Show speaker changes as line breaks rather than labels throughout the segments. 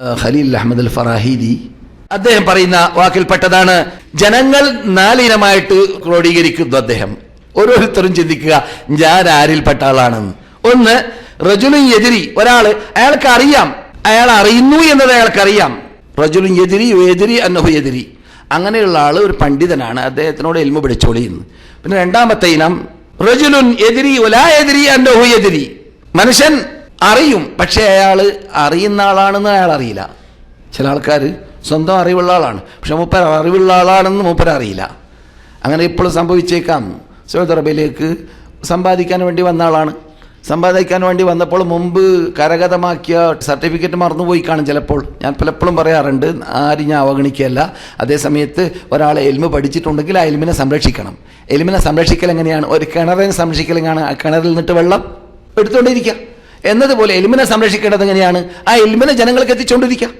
ഖലീൽ അഹമ്മദ് അൽ ഫറാഹിദി അദ്ദേഹം പറയുന്ന വാക്കിൽപ്പെട്ടതാണ് ജനങ്ങൾ നാലിനമായിട്ട് ക്രോഡീകരിക്കുന്നു അദ്ദേഹം. ഓരോരുത്തരും ചിന്തിക്കുക ഞാൻ ആരിൽപ്പെട്ട ആളാണെന്ന് ഒന്ന് റജുലും എതിരി ഒരാൾ അയാൾക്ക് അറിയാം. അയാൾ അറിയുന്നു എന്നത് അയാൾക്ക് അറിയാം. റജുലും എതിരി എതിരി അന്നഹു എതിരി അങ്ങനെയുള്ള ആൾ ഒരു പണ്ഡിതനാണ്. അദ്ദേഹത്തിനോട് എൽമ പിടിച്ചോളിയുന്നു പിന്നെ രണ്ടാമത്തെ ഇനം റജുലുൻ എതിരി ഒലാ എതിരി അന്നഹു എതിരി മനുഷ്യൻ അറിയും പക്ഷേ അയാൾ അറിയുന്ന ആളാണെന്ന് അയാൾ അറിയില്ല. ചില ആൾക്കാർ സ്വന്തം അറിവുള്ള ആളാണ്. പക്ഷെ മൂപ്പർ അറിവുള്ള ആളാണെന്ന് മൂപ്പർ അറിയില്ല. അങ്ങനെ ഇപ്പോഴും സംഭവിച്ചേക്കാം. സൗദി അറേബ്യയിലേക്ക് സമ്പാദിക്കാൻ വേണ്ടി വന്ന ആളാണ്. സമ്പാദിക്കാൻ വേണ്ടി വന്നപ്പോൾ മുമ്പ് കരഗതമാക്കിയ സർട്ടിഫിക്കറ്റ് മറന്നുപോയി കാണും ചിലപ്പോൾ. ഞാൻ പലപ്പോഴും പറയാറുണ്ട് ആരും ഞാൻ അവഗണിക്കുകയല്ല. അതേസമയത്ത് ഒരാൾ എൽമ പഠിച്ചിട്ടുണ്ടെങ്കിൽ ആ എൽമിനെ സംരക്ഷിക്കണം. എൽമിനെ സംരക്ഷിക്കൽ എങ്ങനെയാണ്? ഒരു കിണറിനെ സംരക്ഷിക്കൽ എങ്ങനെയാണ്? ആ കിണറിൽ നിന്നിട്ട് വെള്ളം എടുത്തുകൊണ്ടിരിക്കുക. എന്നതുപോലെ എൽമിനെ സംരക്ഷിക്കേണ്ടത് എങ്ങനെയാണ്? ആ എൽമിനെ ജനങ്ങൾക്ക് എത്തിച്ചുകൊണ്ടിരിക്കുക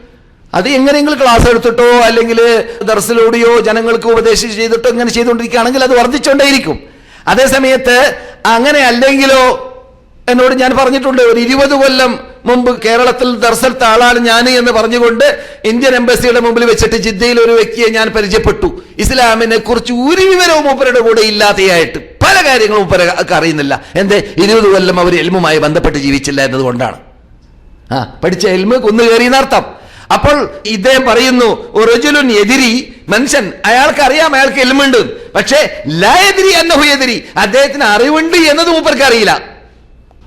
അത് എങ്ങനെയെങ്കിലും ക്ലാസ് എടുത്തിട്ടോ അല്ലെങ്കിൽ ദർസിലൂടെയോ ജനങ്ങൾക്ക് ഉപദേശം ചെയ്തിട്ടോ ഇങ്ങനെ ചെയ്തുകൊണ്ടിരിക്കുകയാണെങ്കിൽ അത് വർദ്ധിച്ചുകൊണ്ടേയിരിക്കും. അതേ സമയത്ത് അങ്ങനെ അല്ലെങ്കിലോ എന്നോട് ഞാൻ പറഞ്ഞിട്ടുണ്ട് ഒരു ഇരുപത് കൊല്ലം മുമ്പ് കേരളത്തിൽ ദർശനത്തെ ആളാണ് ഞാൻ എന്ന് പറഞ്ഞുകൊണ്ട് ഇന്ത്യൻ എംബസിയുടെ മുമ്പിൽ വെച്ചിട്ട് ജിദ്ദയിൽ ഒരു വ്യക്തിയെ ഞാൻ പരിചയപ്പെട്ടു. ഇസ്ലാമിനെ കുറിച്ച് ഒരു വിവരവും മൂപ്പരുടെ കൂടെ ഇല്ലാതെയായിട്ട്. കാര്യങ്ങളും ഉപ്പരക്ക് അറിയുന്നില്ല. എന്തേ? ഇരുപത് കൊല്ലം അവർ എൽമുമായി ബന്ധപ്പെട്ട് ജീവിച്ചില്ല എന്നതുകൊണ്ടാണ്. ആ പഠിച്ച എൽമ് കുന്നു കയറിയെന്നർത്ഥം. അപ്പോൾ ഇദ്ദേഹം പറയുന്നു റജുലുൻ എതിരി മനുഷ്യൻ അയാൾക്ക് അറിയാം അയാൾക്ക് എൽമുണ്ട്. പക്ഷേ ലാ എതിരി അന്നഹു എതിരി അദ്ദേഹത്തിന് അറിവുണ്ട് എന്നത് മൂപ്പർക്ക് അറിയില്ല.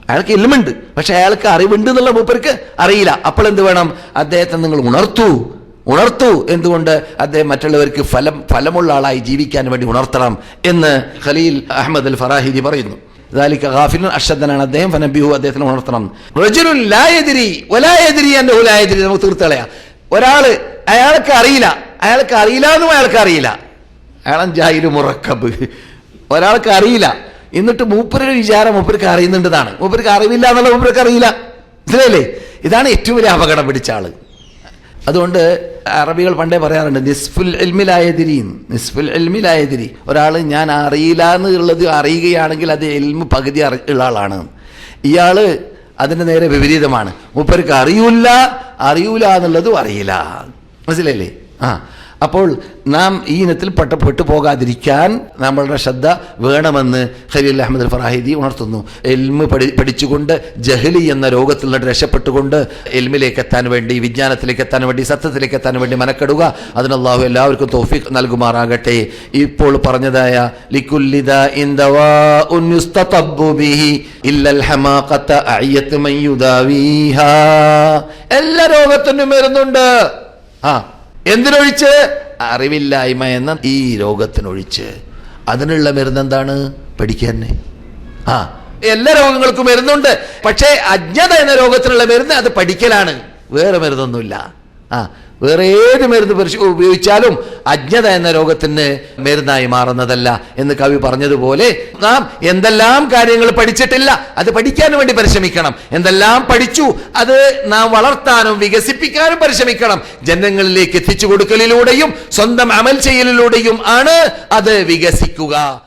അയാൾക്ക് എൽമുണ്ട്. പക്ഷെ അയാൾക്ക് അറിവുണ്ട് എന്നുള്ള മൂപ്പർക്ക് അറിയില്ല. അപ്പോൾ എന്ത് വേണം? അദ്ദേഹത്തെ നിങ്ങൾ ഉണർത്തൂ. ഉണർത്തൂ എന്തുകൊണ്ട് അദ്ദേഹം മറ്റുള്ളവർക്ക് ഫലം ഫലമുള്ള ആളായി ജീവിക്കാൻ വേണ്ടി ഉണർത്തണം എന്ന് ഖലീൽ അഹമ്മദ് അൽ ഫറാഹിദി പറയുന്നു ذلك غافل അഷദ്ദനാണ് അദ്ദേഹം ഫനബിഹു അദ്ദേഹത്തിന് ഉണർത്തണം റജുലുൻ ലാ യദ്രി വലാ യദ്രി അന്നഹു ലാ യദ്രി നമുക്ക് തീർത്തളയാ ഒരാള് അയാൾക്ക് അറിയില്ല അയാൾക്ക് അറിയില്ല എന്നും അയാൾക്ക് അറിയില്ല അയാളൻ ജാഹിരു മുറക്കബ് ഒരാൾക്ക് അറിയില്ല എന്നിട്ട് മൂപ്പരുടെ വിചാരം മൂപ്പർക്ക് അറിയുന്നുണ്ടെന്നാണ് മൂപ്പർക്ക് അറിവില്ല എന്നുള്ള മൂപ്പർക്ക് അറിയില്ല മനസ്സിലായില്ലേ ഇതാണ് ഏറ്റവും വലിയ അപകടം പിടിച്ച ആള് അതുകൊണ്ട് അറബികൾ പണ്ടേ പറയാറുണ്ട് നിസ്ഫുൽ എൽമിലായതിരി നിസ്ഫുൽ എൽമിലായതിരി ഒരാൾ ഞാൻ അറിയില്ല എന്നുള്ളത് അറിയുകയാണെങ്കിൽ അത് എൽമ് പകുതി ഉള്ള ആളാണ്. ഇയാൾ അതിന്റെ നേരെ വിപരീതമാണ്. മൂപ്പർക്ക് അറിയൂല അറിയൂല എന്നുള്ളതും അറിയില്ല. മനസ്സിലല്ലേ ആ. അപ്പോൾ നാം ഈ ഇനത്തിൽ പെട്ട പോകാതിരിക്കാൻ നമ്മളുടെ ശ്രദ്ധ വേണമെന്ന് ഖലീൽ അഹമ്മദ് ഫറാഹിദി ഉണർത്തുന്നു. എൽമ് പഠി പഠിച്ചുകൊണ്ട് ജഹലി എന്ന രോഗത്തിൽ നിന്ന് രക്ഷപ്പെട്ടുകൊണ്ട് എൽമിലേക്ക് എത്താൻ വേണ്ടി വിജ്ഞാനത്തിലേക്ക് എത്താൻ വേണ്ടി സത്യത്തിലേക്ക് എത്താൻ വേണ്ടി മനക്കെടുക. അതിനല്ലാഹു എല്ലാവർക്കും തോഫിക് നൽകുമാറാകട്ടെ. ഇപ്പോൾ പറഞ്ഞതായ എല്ലാ രോഗത്തിനും വരുന്നുണ്ട് ആ എന്തിനൊഴിച്ച്? അറിവില്ലായ്മ എന്ന ഈ രോഗത്തിനൊഴിച്ച്. അതിനുള്ള മരുന്ന് എന്താണ് പഠിക്കാൻ ആ എല്ലാ രോഗങ്ങൾക്കും മരുന്നുണ്ട്. പക്ഷേ അജ്ഞത എന്ന രോഗത്തിനുള്ള മരുന്ന് അത് പഠിക്കലാണ്. വേറെ മരുന്നൊന്നുമില്ല. ആ വേറെ ഏത് മരുന്ന് പരിശോ ഉപയോഗിച്ചാലും അജ്ഞത എന്ന രോഗത്തിന് മരുന്നായി മാറുന്നതല്ല എന്ന് കവി പറഞ്ഞതുപോലെ നാം എന്തെല്ലാം കാര്യങ്ങൾ പഠിച്ചിട്ടില്ല അത് പഠിക്കാൻ വേണ്ടി പരിശ്രമിക്കണം. എന്തെല്ലാം പഠിച്ചു അത് നാം വളർത്താനും വികസിപ്പിക്കാനും പരിശ്രമിക്കണം. ജനങ്ങളിലേക്ക് എത്തിച്ചു കൊടുക്കലിലൂടെയും സ്വന്തം അമൽ ചെയ്യലിലൂടെയും ആണ് അത് വികസിക്കുക.